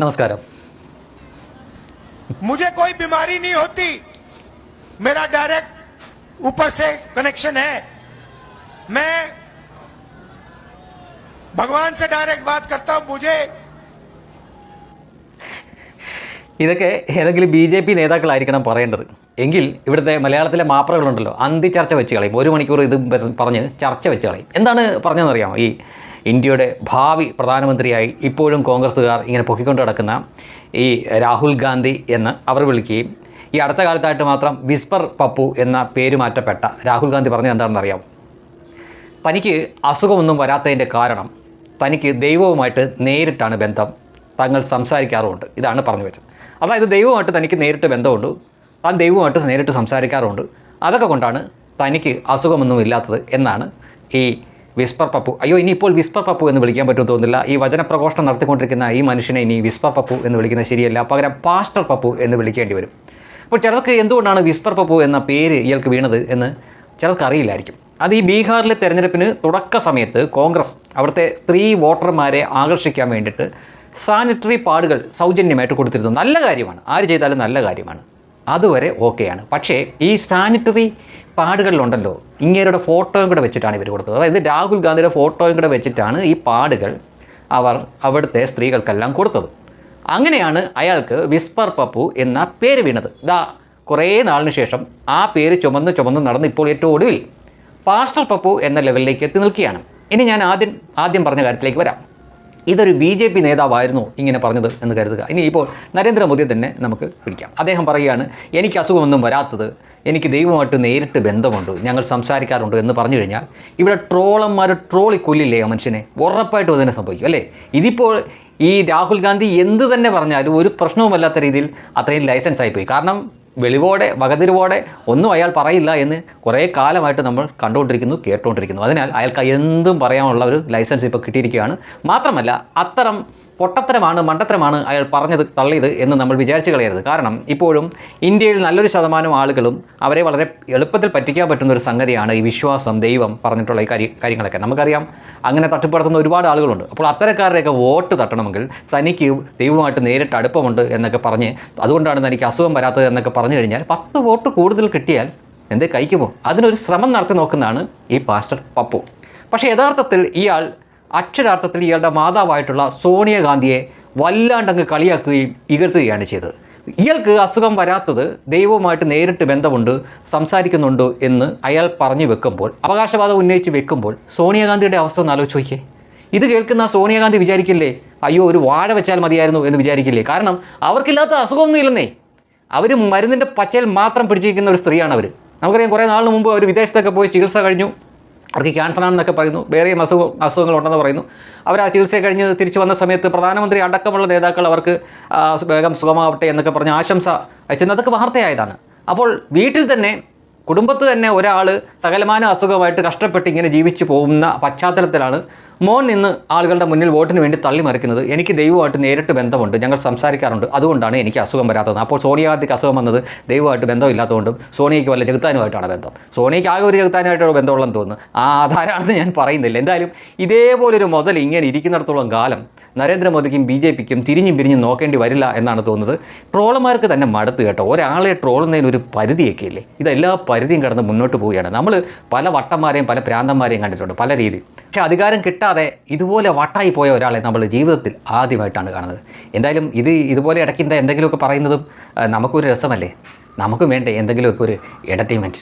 നമസ്കാരം मुझे कोई बीमारी नहीं होती मेरा डायरेक्ट ऊपर से कनेक्शन है मैं भगवान से डायरेक्ट बात करता हूं मुझे ഇതൊക്കെ ഏതെങ്കിലും ബി ജെ പി നേതാക്കളായിരിക്കണം പറയേണ്ടത് എങ്കിൽ ഇവിടുത്തെ മലയാളത്തിലെ മാപ്രകളുണ്ടല്ലോ അന്തി ചർച്ച വെച്ച് കളയും ഒരു മണിക്കൂർ ഇത് പറഞ്ഞ് ചർച്ച വെച്ച് കളയും എന്താണ് പറഞ്ഞതെന്നറിയാമോ ഈ ഇന്ത്യയുടെ ഭാവി പ്രധാനമന്ത്രിയായി ഇപ്പോഴും കോൺഗ്രസ്സുകാർ ഇങ്ങനെ പൊക്കിക്കൊണ്ട് കിടക്കുന്ന ഈ രാഹുൽ ഗാന്ധി എന്ന് അവർ വിളിക്കുകയും ഈ അടുത്ത കാലത്തായിട്ട് മാത്രം വിസ്പർ പപ്പു എന്ന പേര് മാറ്റപ്പെട്ട രാഹുൽ ഗാന്ധി പറഞ്ഞത് എന്താണെന്നറിയാം തനിക്ക് അസുഖമൊന്നും വരാത്തതിന്റെ കാരണം തനിക്ക് ദൈവവുമായിട്ട് നേരിട്ടാണ് ബന്ധം. തങ്ങൾ സംസാരിക്കാറുമുണ്ട്. ഇതാണ് പറഞ്ഞു വെച്ചത്. അതായത് ദൈവവുമായിട്ട് തനിക്ക് നേരിട്ട് ബന്ധമുണ്ട്. താൻ ദൈവവുമായിട്ട് നേരിട്ട് സംസാരിക്കാറുമുണ്ട്. അതൊക്കെ കൊണ്ടാണ് തനിക്ക് അസുഖമൊന്നും ഇല്ലാത്തത് എന്നാണ് ഈ വിസ്പർ പപ്പു. അയ്യോ ഇനിയിപ്പോൾ വിസ്പർ പപ്പു എന്ന് വിളിക്കാൻ പറ്റുമെന്ന് തോന്നുന്നില്ല. ഈ വചനപ്രഘോഷണം നടത്തിക്കൊണ്ടിരിക്കുന്ന ഈ മനുഷ്യനെ ഇനി വിസ്പർ പപ്പു എന്ന് വിളിക്കുന്നത് ശരിയല്ല. പകരം പാസ്റ്റർ പപ്പു എന്ന് വിളിക്കേണ്ടി വരും. അപ്പോൾ ചിലർക്ക് എന്തുകൊണ്ടാണ് വിസ്പർ പപ്പു എന്ന പേര് ഇയാൾക്ക് വീണത് എന്ന് ചിലർക്ക് അറിയില്ലായിരിക്കും. അത് ഈ ബീഹാറിലെ തെരഞ്ഞെടുപ്പിന് തുടക്ക സമയത്ത് കോൺഗ്രസ് അവിടുത്തെ സ്ത്രീ വോട്ടർമാരെ ആകർഷിക്കാൻ വേണ്ടിയിട്ട് സാനിറ്ററി പാഡുകൾ സൗജന്യമായിട്ട് കൊടുത്തിരുന്നു. നല്ല കാര്യമാണ്. ആര് ചെയ്താലും നല്ല കാര്യമാണ്. അതുവരെ ഓക്കെയാണ്. പക്ഷേ ഈ സാനിറ്ററി പാടുകളിലുണ്ടല്ലോ ഇങ്ങേരുടെ ഫോട്ടോയും കൂടെ വെച്ചിട്ടാണ് ഇവർ കൊടുത്തത്. അതായത് രാഹുൽ ഗാന്ധിയുടെ ഫോട്ടോയും കൂടെ വെച്ചിട്ടാണ് ഈ പാടുകൾ അവർ അവിടുത്തെ സ്ത്രീകൾക്കെല്ലാം കൊടുത്തത്. അങ്ങനെയാണ് അയാൾക്ക് വിസ്പർ പപ്പു എന്ന പേര് വീണത്. ഇതാ കുറേ നാളിന് ശേഷം ആ പേര് ചുമന്ന് ചുമന്ന് നടന്ന് ഇപ്പോൾ ഏറ്റവും ഒടുവിൽ പാസ്റ്റർ പപ്പു എന്ന ലെവലിലേക്ക് എത്തി നിൽക്കുകയാണ്. ഇനി ഞാൻ ആദ്യം ആദ്യം പറഞ്ഞ കാര്യത്തിലേക്ക് വരാം. ഇതൊരു ബി ജെ പി നേതാവായിരുന്നു ഇങ്ങനെ പറഞ്ഞത് എന്ന് കരുതുക. ഇനി ഇപ്പോൾ നരേന്ദ്രമോദിയെ തന്നെ നമുക്ക് പിടിക്കാം. അദ്ദേഹം പറയുകയാണ് എനിക്ക് അസുഖമൊന്നും വരാത്തത് എനിക്ക് ദൈവമായിട്ട് നേരിട്ട് ബന്ധമുണ്ട് ഞങ്ങൾ സംസാരിക്കാറുണ്ട് എന്ന് പറഞ്ഞു കഴിഞ്ഞാൽ ഇവിടെ ട്രോളന്മാർ ട്രോളി കൊല്ലില്ലേ ആ മനുഷ്യനെ? ഉറപ്പായിട്ടും അതിനെ സംഭവിക്കും അല്ലേ? ഇതിപ്പോൾ ഈ രാഹുൽ ഗാന്ധി എന്ത് തന്നെ പറഞ്ഞാലും ഒരു പ്രശ്നവുമല്ലാത്ത രീതിയിൽ അത്രയും ലൈസൻസ് ആയിപ്പോയി കാരണം വെളിവോടെ വകതിരിവോടെ ഒന്നും അയാൾ പറയില്ല എന്ന് കുറേ കാലമായിട്ട് നമ്മൾ കണ്ടുകൊണ്ടിരിക്കുന്നു കേട്ടുകൊണ്ടിരിക്കുന്നു. അതിനാൽ അയാൾക്ക് എന്തും പറയാനുള്ള ഒരു ലൈസൻസ് ഇപ്പോൾ കിട്ടിയിരിക്കുകയാണ്. മാത്രമല്ല അത്തരം പൊട്ടത്തരമാണ് മണ്ടത്തരമാണ് അയാൾ പറഞ്ഞത് തള്ളിയത് എന്ന് നമ്മൾ വിചാരിച്ചു കളയരുത്. കാരണം ഇപ്പോഴും ഇന്ത്യയിൽ നല്ലൊരു ശതമാനം ആളുകളും അവരെ വളരെ എളുപ്പത്തിൽ പറ്റിക്കാൻ പറ്റുന്ന ഒരു സംഗതിയാണ് ഈ വിശ്വാസം ദൈവം പറഞ്ഞിട്ടുള്ള ഈ കാര്യ കാര്യങ്ങളൊക്കെ. നമുക്കറിയാം അങ്ങനെ തട്ടിപ്പടത്തുന്ന ഒരുപാട് ആളുകളുണ്ട്. അപ്പോൾ അത്തരക്കാരുടെയൊക്കെ വോട്ട് തട്ടണമെങ്കിൽ തനിക്ക് ദൈവമായിട്ട് നേരിട്ട് അടുപ്പമുണ്ട് എന്നൊക്കെ പറഞ്ഞ് അതുകൊണ്ടാണ് തനിക്ക് അസുഖം വരാത്തത് എന്നൊക്കെ പറഞ്ഞു കഴിഞ്ഞാൽ പത്ത് വോട്ട് കൂടുതൽ കിട്ടിയാൽ എന്തേ കൈക്ക് പോകും? അതിനൊരു ശ്രമം നടത്തി നോക്കുന്നതാണ് ഈ പാസ്റ്റർ പപ്പു. പക്ഷേ യഥാർത്ഥത്തിൽ ഇയാൾ അക്ഷരാർത്ഥത്തിൽ ഇയാളുടെ മാതാവായിട്ടുള്ള സോണിയാഗാന്ധിയെ വല്ലാണ്ടങ്ങ് കളിയാക്കുകയും ഇകഴ്ത്തുകയാണ് ചെയ്തത്. ഇയാൾക്ക് അസുഖം വരാത്തത് ദൈവവുമായിട്ട് നേരിട്ട് ബന്ധമുണ്ട് സംസാരിക്കുന്നുണ്ട് എന്ന് അയാൾ പറഞ്ഞു വെക്കുമ്പോൾ അവകാശവാദം ഉന്നയിച്ച് വെക്കുമ്പോൾ സോണിയാഗാന്ധിയുടെ അവസ്ഥ ഒന്ന് ആലോചിച്ച് നോക്കിയേ. ഇത് കേൾക്കുന്ന സോണിയാഗാന്ധി വിചാരിക്കില്ലേ? അയ്യോ ഒരു വാഴ വെച്ചാൽ മതിയായിരുന്നു എന്ന് വിചാരിക്കില്ലേ? കാരണം അവർക്കില്ലാത്ത അസുഖമൊന്നും ഇല്ലെന്നേ. അവർ മരുന്നിന്റെ പച്ചയിൽ മാത്രം പിടിച്ചിരിക്കുന്ന ഒരു സ്ത്രീയാണ് അവർ നമുക്കറിയാം കുറേ നാളിന് മുമ്പ് അവർ വിദേശത്തൊക്കെ പോയി ചികിത്സ കഴിഞ്ഞു. അവർക്ക് ക്യാൻസർ ആണെന്നൊക്കെ പറയുന്നു. വേറെയും അസുഖം അസുഖങ്ങളുണ്ടെന്ന് പറയുന്നു. അവർ ആ ചികിത്സ കഴിഞ്ഞ് തിരിച്ചു വന്ന സമയത്ത് പ്രധാനമന്ത്രി അടക്കമുള്ള നേതാക്കൾ അവർക്ക് വേഗം സുഖമാവട്ടെ എന്നൊക്കെ പറഞ്ഞ് ആശംസ അയച്ചത് അതൊക്കെ വാർത്തയായതാണ്. അപ്പോൾ വീട്ടിൽ തന്നെ കുടുംബത്ത് തന്നെ ഒരാൾ സകലമാന അസുഖമായിട്ട് കഷ്ടപ്പെട്ട് ഇങ്ങനെ ജീവിച്ചു പോകുന്ന പശ്ചാത്തലത്തിലാണ് മോൻ നിന്ന് ആളുകളുടെ മുന്നിൽ വോട്ടിന് വേണ്ടി തള്ളി തള്ളിമറിക്കുന്നത് എനിക്ക് ദൈവമായിട്ട് നേരിട്ട് ബന്ധമുണ്ട്. ഞങ്ങൾ സംസാരിക്കാറുണ്ട്. അതുകൊണ്ടാണ് എനിക്ക് അസുഖം വരാത്തത്. അപ്പോൾ സോണിയാഗാന്ധിക്ക് അസുഖം വന്നത് ദൈവമായിട്ട് ബന്ധമില്ലാത്തതുകൊണ്ടും സോണിയയ്ക്ക് വല്ല ജഗത്താനുമായിട്ടാണ് ബന്ധം. സോണിയയ്ക്ക് ആകെ ഒരു ജഗത്താനുമായിട്ടാണ് ബന്ധമുള്ളതെന്ന് തോന്നുന്നു. ആ ആധാരമാണെന്ന് ഞാൻ പറയുന്നില്ല. എന്തായാലും ഇതേപോലൊരു മുതൽ ഇങ്ങനെ ഇരിക്കുന്നിടത്തോളം കാലം നരേന്ദ്രമോദിക്കും ബി ജെ പിക്കും തിരിഞ്ഞും പിരിഞ്ഞും നോക്കേണ്ടി വരില്ല എന്നാണ് തോന്നുന്നത്. ട്രോളർമാർക്ക് തന്നെ മടുത്ത് കേട്ടോ. ഒരാളെ ട്രോളുന്നതിന് ഒരു പരിധിയൊക്കെ ഇല്ലേ ഇതെല്ലാ പരിധിയും കടന്ന് മുന്നോട്ട് പോവുകയാണ്. നമ്മൾ പല വട്ടന്മാരെയും പല പ്രാന്തന്മാരെയും കണ്ടിട്ടുണ്ട്. പല രീതി. പക്ഷേ അധികാരം കിട്ടാതെ ഇതുപോലെ വട്ടായി പോയ ഒരാളെ നമ്മൾ ജീവിതത്തിൽ ആദ്യമായിട്ടാണ് കാണുന്നത്. എന്തായാലും ഇത് ഇതുപോലെ ഇടയ്ക്കിന്റെ എന്തെങ്കിലുമൊക്കെ പറയുന്നതും നമുക്കൊരു രസമല്ലേ? നമുക്കും വേണ്ടേ എന്തെങ്കിലുമൊക്കെ ഒരു എന്റർടൈൻമെന്റ്